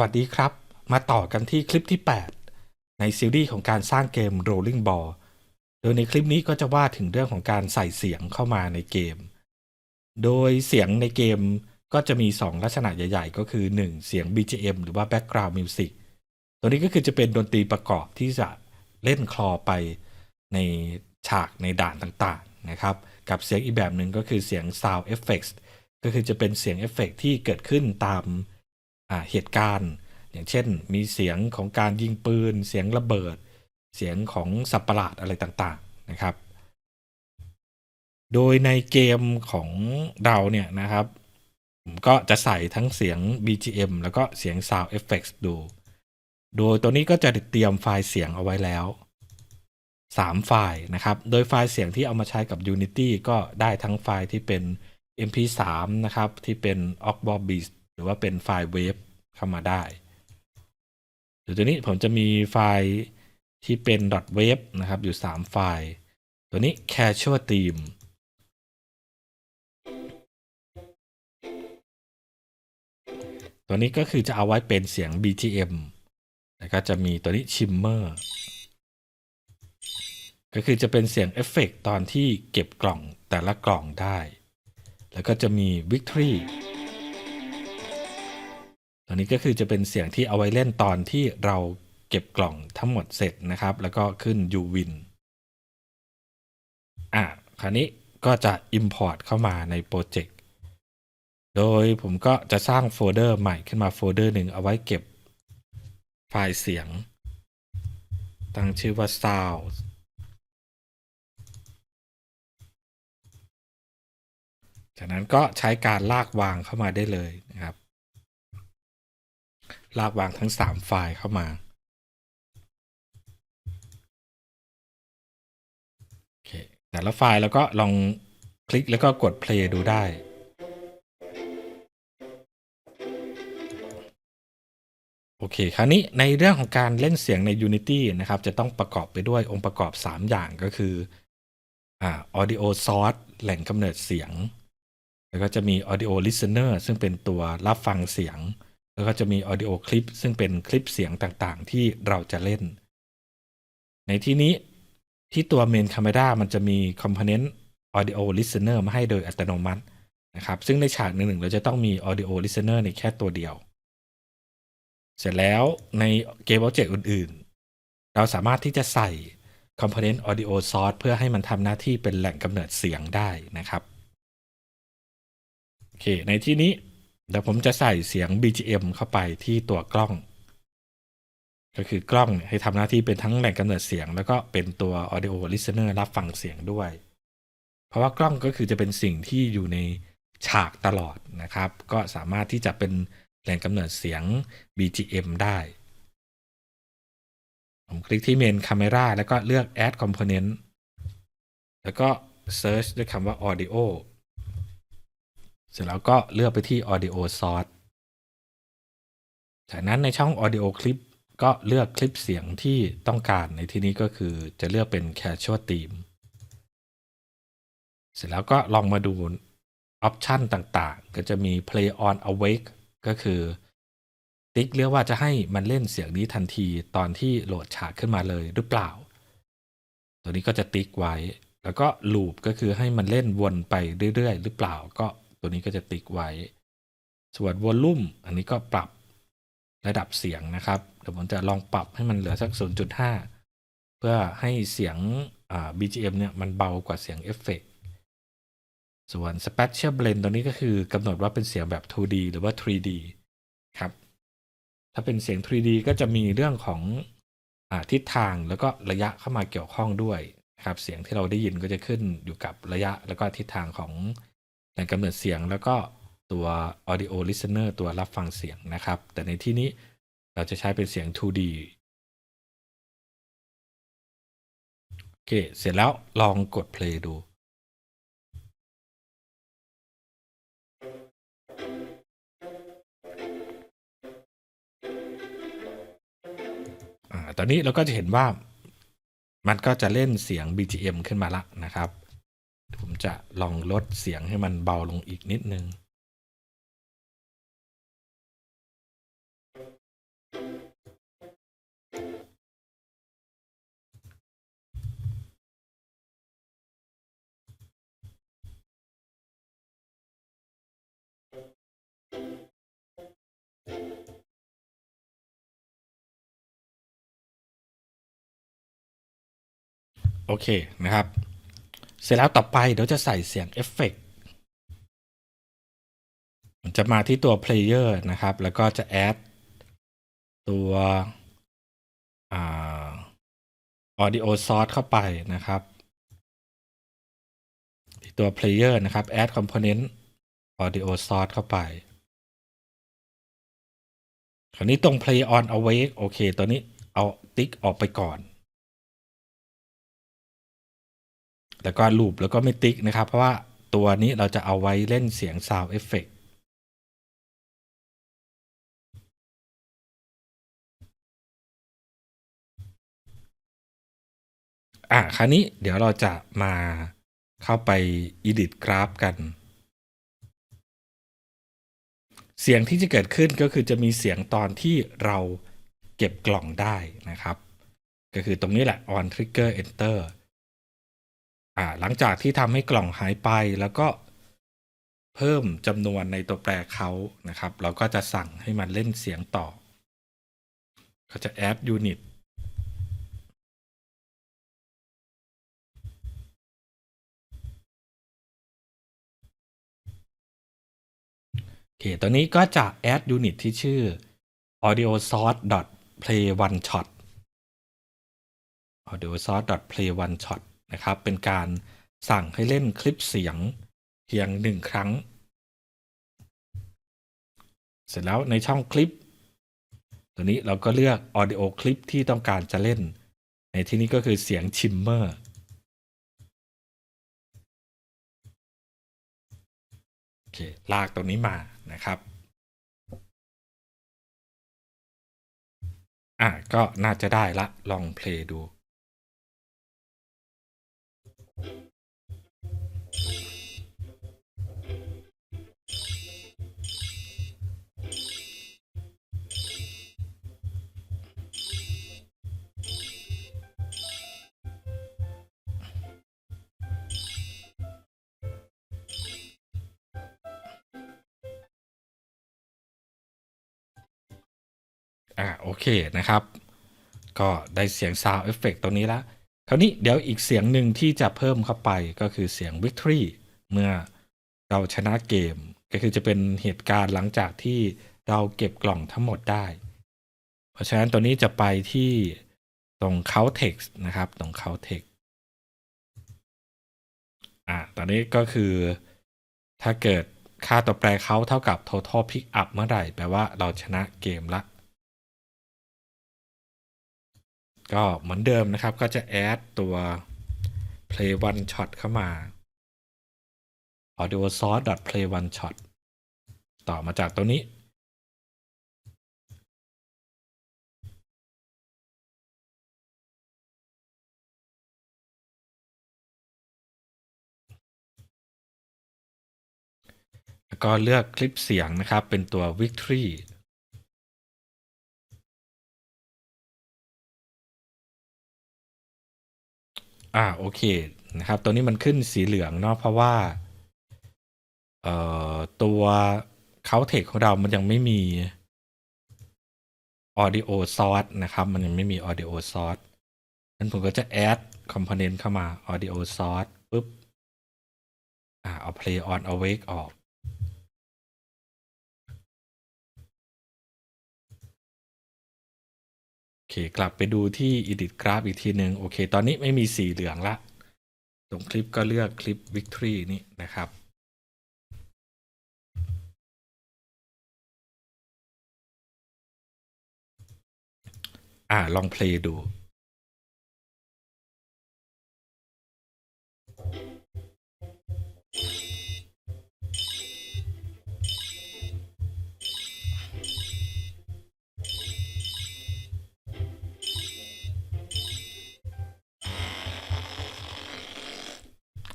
วัสดีครับ มาต่อกันที่คลิปที่ 8 ในซีรีส์ของการสร้างเกม Rolling Ball โดยในคลิปนี้ก็จะว่าถึงเรื่องของการใส่เสียงเข้ามาในเกม โดยเสียงในเกมก็จะมี 2 ลักษณะใหญ่ ๆ ก็คือ 1 เสียง BGM หรือว่า Background Music ตัวนี้ก็คือจะเป็นดนตรีประกอบที่จะเล่นคลอไปในฉากในด่านต่างๆนะครับ กับเสียงอีกแบบหนึ่งก็คือเสียง Sound Effects ก็คือจะเป็นเสียงเอฟเฟกต์ที่เกิดขึ้นตาม เหตุการณ์ อย่างเช่น มีเสียงของการยิงปืน เสียงระเบิด เสียงของสัตว์ประหลาดอะไรต่างๆนะครับ โดยในเกมของเราเนี่ยนะครับผมก็จะใส่ทั้งเสียง BGM แล้วก็เสียง Sound Effects ดู โดยตัวนี้ก็จะเตรียมไฟล์เสียงเอาไว้แล้ว 3 ไฟล์นะครับ โดยไฟล์เสียงที่เอามาใช้กับ Unity ก็ได้ทั้งไฟล์ที่เป็น MP3 นะครับ ที่เป็น o c b o b i s หรือว่าเป็นไฟล์ Wave เข้ามาได้เดี๋ยวตัวนี้ผมจะมีไฟล์ที่เป็น .wave นะครับ อยู่ 3 ไฟล์ ตัวนี้ casual theme ตัวนี้ก็คือจะเอาไว้เป็นเสียง BGM แล้วก็จะมีตัวนี้ shimmer ก็คือจะเป็นเสียงเอฟเฟกตอนที่เก็บกล่องแต่ละกล่องได้ แล้วก็จะมี victory ตัวนี้ก็คือจะเป็นเสียงที่เอาไว้เล่นตอนที่เราเก็บกล่องทั้งหมดเสร็จนะครับ แล้วก็ขึ้น u win อะคราวนี้ก็จะ import เข้ามาในโปรเจกต์ โดยผมก็จะสร้างโฟลเดอร์ใหม่ขึ้นมาโฟลเดอร์หนึ่งเอาไว้เก็บไฟล์เสียง ตั้งชื่อว่า sound จากนั้นก็ใช้การลากวางเข้ามาได้เลยนะครับ ลากวางทั้ง 3 ไฟล์เข้ามาโอเคแต่ละไฟล์แล้วก็ลองคลิกแล้วก็กด play ดูได้โอเค คราวนี้ในเรื่องของการเล่นเสียงใน Unity นะครับ จะต้องประกอบไปด้วยองค์ประกอบ 3 อย่างก็คืออ่า audio source แหล่งกำเนิดเสียง แล้วก็จะมี audio listener ซึ่งเป็นตัวรับฟังเสียง แล้วก็จะมี audio clip ซึ่งเป็นคลิปเสียงต่างๆ ที่เราจะเล่น ในที่นี้ที่ตัว main camera มันจะมี component audio listener มาให้โดยอัตโนมัตินะครับ ซึ่งในฉากหนึ่งๆเราจะต้องมี audio listener ในแค่ตัวเดียว เสร็จแล้วในเกม object อื่นๆ เราสามารถที่จะใส่ component audio source เพื่อให้มันทำหน้าที่เป็นแหล่งกำเนิดเสียงได้นะครับโอเคในที่นี้ เดี๋ยวผมจะใส่เสียง BGM เข้าไปที่ตัวกล้อง ก็คือกล้องให้ทำหน้าที่เป็นทั้งแหล่งกำเนิดเสียง แล้วก็เป็นตัว audio listener รับฟังเสียงด้วย เพราะว่ากล้องก็คือจะเป็นสิ่งที่อยู่ในฉากตลอดนะครับ ก็สามารถที่จะเป็นแหล่งกำเนิดเสียง BGM ได้ ผมคลิกที่ Main Camera แล้วก็เลือก Add Component แล้วก็ Search ด้วยคำว่า Audio เสร็จแล้วก็เลือกไปที่ audio source จากนั้นในช่อง audio clip ก็เลือกคลิปเสียงที่ต้องการในที่นี้ก็คือจะเลือกเป็น casual theme เสร็จแล้วก็ลองมาดูออปชันต่างๆ ก็จะมี play on awake ก็คือติ๊กเรียกว่าจะให้มันเล่นเสียงนี้ทันทีตอนที่โหลดฉากขึ้นมาเลยหรือเปล่า ตัวนี้ก็จะติ๊กไว้ แล้วก็ loop ก็คือให้มันเล่นวนไปเรื่อยๆ หรือเปล่าก็ ตัวนี้ก็จะติ๊กไว้ ส่วนวอลลุ่มอันนี้ก็ปรับระดับเสียงนะครับเดี๋ยวผมจะลองปรับให้มันเหลือสัก 0.5 เพื่อให้เสียง BGM เนี่ยมันเบากว่าเสียงเอฟเฟกส่วน Spatial Blend ตัวนี้ก็คือกำหนดว่าเป็นเสียงแบบ 2D หรือว่า 3D ครับ ถ้าเป็นเสียง 3D ก็จะมีเรื่องของอทิศทางแล้วก็ระยะเข้ามาเกี่ยวข้องด้วยครับ เสียงที่เราได้ยินก็จะขึ้นอยู่กับระยะแล้วก็ทิศทางของ แหล่งกำเนิดเสียงแล้วก็ตัว audio listener ตัวรับฟังเสียงนะครับ แต่ในที่นี้เราจะใช้เป็นเสียง 2D โอเค เสร็จแล้วลองกด play ดูอตอนนี้เราก็จะเห็นว่ามันก็จะเล่นเสียง BGM ขึ้นมาละนะครับ ผมจะลองลดเสียงให้มันเบาลงอีกนิดนึง โอเคนะครับ เสร็จแล้วต่อไปเดี๋ยวจะใส่เสียงเอฟเฟกต์จะมาที่ตัว Player นะครับ แล้วก็จะแอดตัวอ Audio Source เข้าไปนะครับที่ตัว Player นะครับ Add Component Audio Source เข้าไปคราวนี้ตรง Play on Awake โอเค ตัวนี้เอาติ๊กออกไปก่อน แล้วก็ลูปแล้วก็ไม่ติ๊กนะครับ เพราะว่าตัวนี้เราจะเอาไว้เล่นเสียง Sound Effect อะคราวนี้เดี๋ยวเราจะมาเข้าไป edit graph กัน เสียงที่จะเกิดขึ้นก็คือจะมีเสียงตอนที่เราเก็บกล่องได้นะครับ ก็คือตรงนี้แหละ on trigger enter อ่าหลังจากที่ทำให้กล่องหายไปแล้วก็เพิ่มจำนวนในตัวแปรเขานะครับ เราก็จะสั่งให้มันเล่นเสียงต่อ ก็จะ add unit โอเคตัวนี้ก็จะ add unit ที่ชื่อ audio source play one shot audio source play one shot นะครับ เป็นการสั่งให้เล่นคลิปเสียงเพียงหนึ่งครั้ง เสร็จแล้วในช่องคลิป ตัวนี้เราก็เลือก audio คลิปที่ต้องการจะเล่น ในที่นี้ก็คือเสียงชิมเมอร์โอเคลากตรงนี้มานะครับอะก็น่าจะได้ละ ลองเพลย์ดู อ่าโอเคนะครับ ก็ได้เสียง Sound Effect ตรงนี้แล้วคราวนี้เดี๋ยวอีกเสียงหนึ่งที่จะเพิ่มเข้าไปก็คือเสียง Victory เมื่อเราชนะเกม ก็คือจะเป็นเหตุการณ์หลังจากที่เราเก็บกล่องทั้งหมดได้ เพราะฉะนั้นตัวนี้จะไปที่ตรง Count Text นะครับ ตรง Count Text อ่าตอนนี้ก็คือถ้าเกิดค่าตัวแปรเขาเท่ากับ total pick up เมื่อไหร่แปลว่าเราชนะเกมละ ก็เหมือนเดิมนะครับก็จะ add ตัว play one shot เข้ามา audio source play one shot ต่อมาจากตัวนี้ แล้วก็เลือกคลิปเสียงนะครับ เป็นตัว victory อ่าโอเคนะครับ ตัวนี้มันขึ้นสีเหลืองเนาะเพราะว่า เอ่อตัวเคาเทคของเรามันยังไม่มี audio source นะครับ มันยังไม่มี audio source นั้นผมก็จะ add component เข้ามา audio source ปุ๊บ อ่าเอา play on awake ออก กลับไปดูที่ edit graph อีกทีหนึ่งโอเค ตอนนี้ไม่มีสีเหลืองละตรงคลิปก็เลือกคลิป victory นี่นะครับอ่าลองเพลย์ดู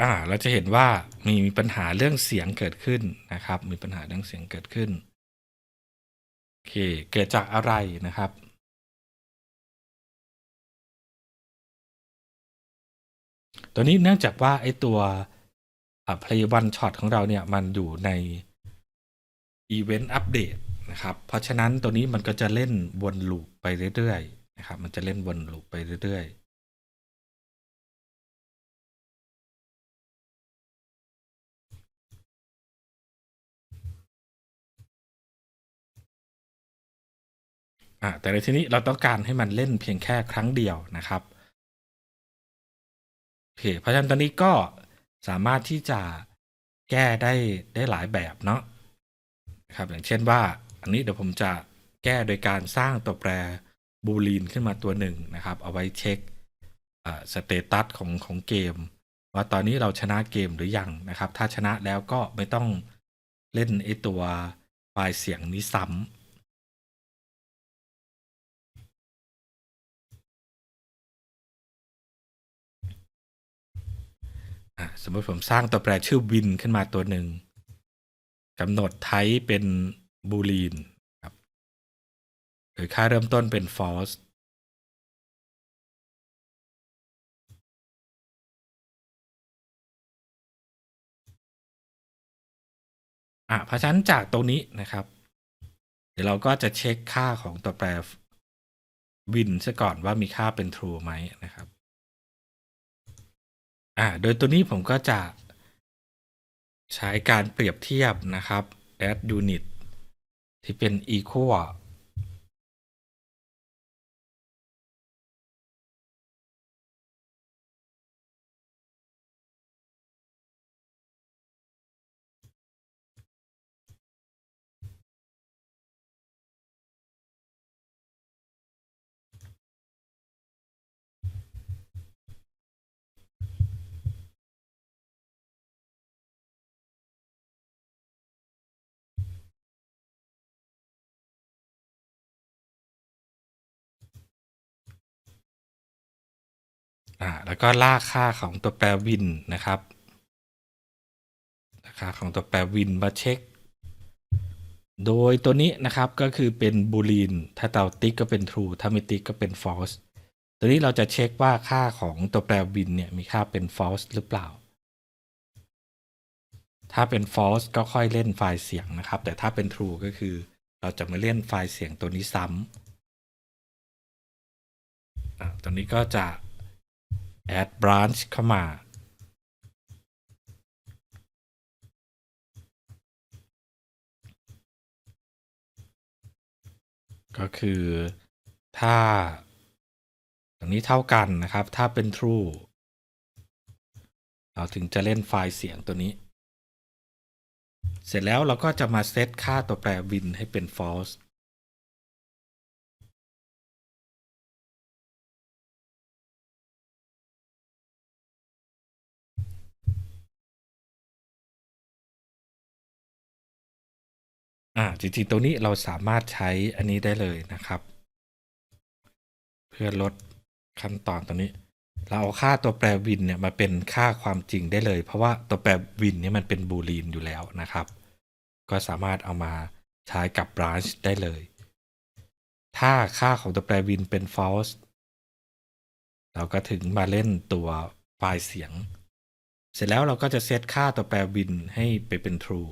อ่าเราจะเห็นว่ามีมีปัญหาเรื่องเสียงเกิดขึ้นนะครับ มีปัญหาเรื่องเสียงเกิดขึ้นโอเคเกิดจากอะไรนะครับตัวนี้เนื่องจากว่าไอ้ตัวอ่า play one shot ของเราเนี่ยมันอยู่ใน event update นะครับ เพราะฉะนั้นตัวนี้มันก็จะเล่นวนลูปไปเรื่อยๆนะครับ มันจะเล่นวนลูปไปเรื่อยๆ อะแต่ในที่นี้เราต้องการให้มันเล่นเพียงแค่ครั้งเดียวนะครับโอเคเพราะฉะนั้นตอนนี้ก็สามารถที่จะแก้ได้ได้หลายแบบเนาะนะครับอย่างเช่นว่า อันนี้เดี๋ยวผมจะแก้โดยการสร้างตัวแปรบูลีนขึ้นมาตัวหนึ่งนะครับ เอาไว้เช็คสเตตัสของของเกม ว่าตอนนี้เราชนะเกมหรือยังนะครับ ถ้าชนะแล้วก็ไม่ต้องเล่นไอตัวไฟล์เสียงนี้ซ้ำ สมมติผมสร้างตัวแปรชื่อ win ขึ้นมาตัวหนึ่งกำหนด type เป็น boolean ครับโดยค่าเริ่มต้นเป็น false อะเพราะฉะนั้นจากตรงนี้นะครับ เดี๋ยวเราก็จะเช็คค่าของตัวแปร win ซะก่อนว่ามีค่าเป็น true ไหมนะครับ อ่าโดยตัวนี้ผมก็จะ ใช้การเปรียบเทียบนะครับ add unit ที่เป็น equal อ่าแล้วก็ลากค่าของตัวแปร win นะครับค่าของตัวแปร win มาเช็ค โดยตัวนี้นะครับก็คือเป็น boolean ถ้าเราติ๊กก็เป็น true ถ้าไม่ติ๊กก็เป็น false ตัวนี้เราจะเช็คว่าค่าของตัวแปร win เนี่ยมีค่าเป็น false หรือเปล่า ถ้าเป็น false ก็ค่อยเล่นไฟล์เสียงนะครับ แต่ถ้าเป็น true ก็คือเราจะไมาเล่นไฟล์เสียงตัวนี้ซ้ำอะตัวนี้ก็จะ add branch เข้ามา ก็คือถ้าตรงนี้เท่ากันนะครับ ถ้าเป็น true เราถึงจะเล่นไฟล์เสียงตัวนี้ เสร็จแล้วเราก็จะมาเซตค่าตัวแปร win ให้เป็น false อ่าจริงๆ ตรงนี้เราสามารถใช้อันนี้ได้เลยนะครับ เพื่อลดขั้นตอนตรงนี้ เราเอาค่าตัวแปรวินเนี่ยมาเป็นค่าความจริงได้เลย เพราะว่าตัวแปรวินเนี่ยมันเป็นบูลีนอยู่แล้วนะครับ ก็สามารถเอามาใช้กับ branch ได้เลย ถ้าค่าของตัวแปรวินเป็น false เราก็ถึงมาเล่นตัวไฟล์เสียง เสร็จแล้วเราก็จะเซตค่าตัวแปรวินให้ไปเป็น true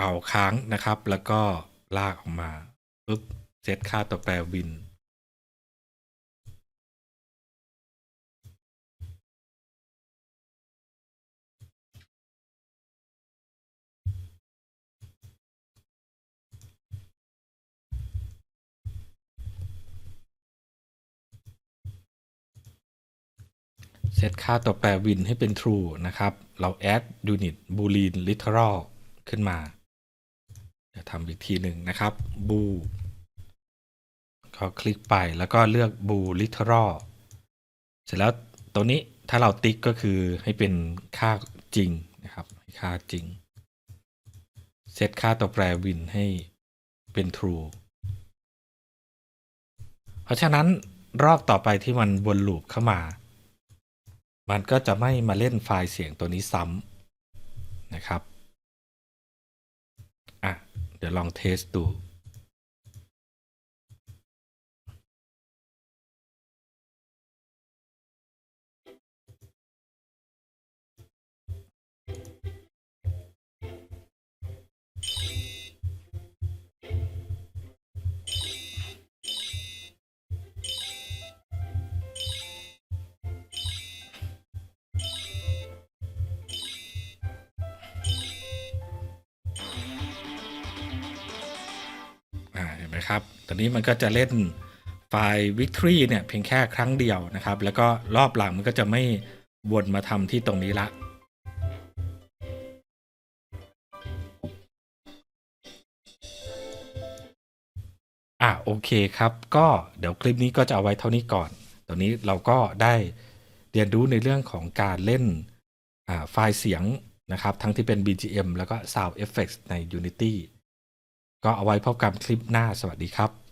เอาค้างนะครับ แล้วก็ลากออกมาปุ๊บเซตค่าตัวแปรวิน เซตค่าตัวแปรวินให้เป็น true นะครับ เรา add unit boolean literal ขึ้นมา ทำอีกทีหนึ่งนะครับ bool ก็คลิกไปแล้วก็เลือก bool literal เสร็จแล้วตัวนี้ถ้าเราติ๊กก็คือให้เป็นค่าจริงนะครับ ค่าจริง เซตค่าตัวแปรวินให้เป็น true เพราะฉะนั้นรอบต่อไปที่มันวนลูปเข้ามา มันก็จะไม่มาเล่นไฟล์เสียงตัวนี้ซ้ำนะครับอะ เดี๋ยวลองเทสดู นะครับตอนนี้มันก็จะเล่นไฟล์ victory เนี่ยเพียงแค่ครั้งเดียวนะครับ แล้วก็รอบหลังมันก็จะไม่วนมาทำที่ตรงนี้ละอะโอเคครับ ก็เดี๋ยวคลิปนี้ก็จะเอาไว้เท่านี้ก่อนตอนนี้เราก็ได้เรียนรู้ในเรื่องของการเล่นไฟล์เสียงนะครับ ทั้งที่เป็น BGM แล้วก็ Sound Effects ใน Unity ก็เอาไว้พบกันคลิปหน้าสวัสดีครับ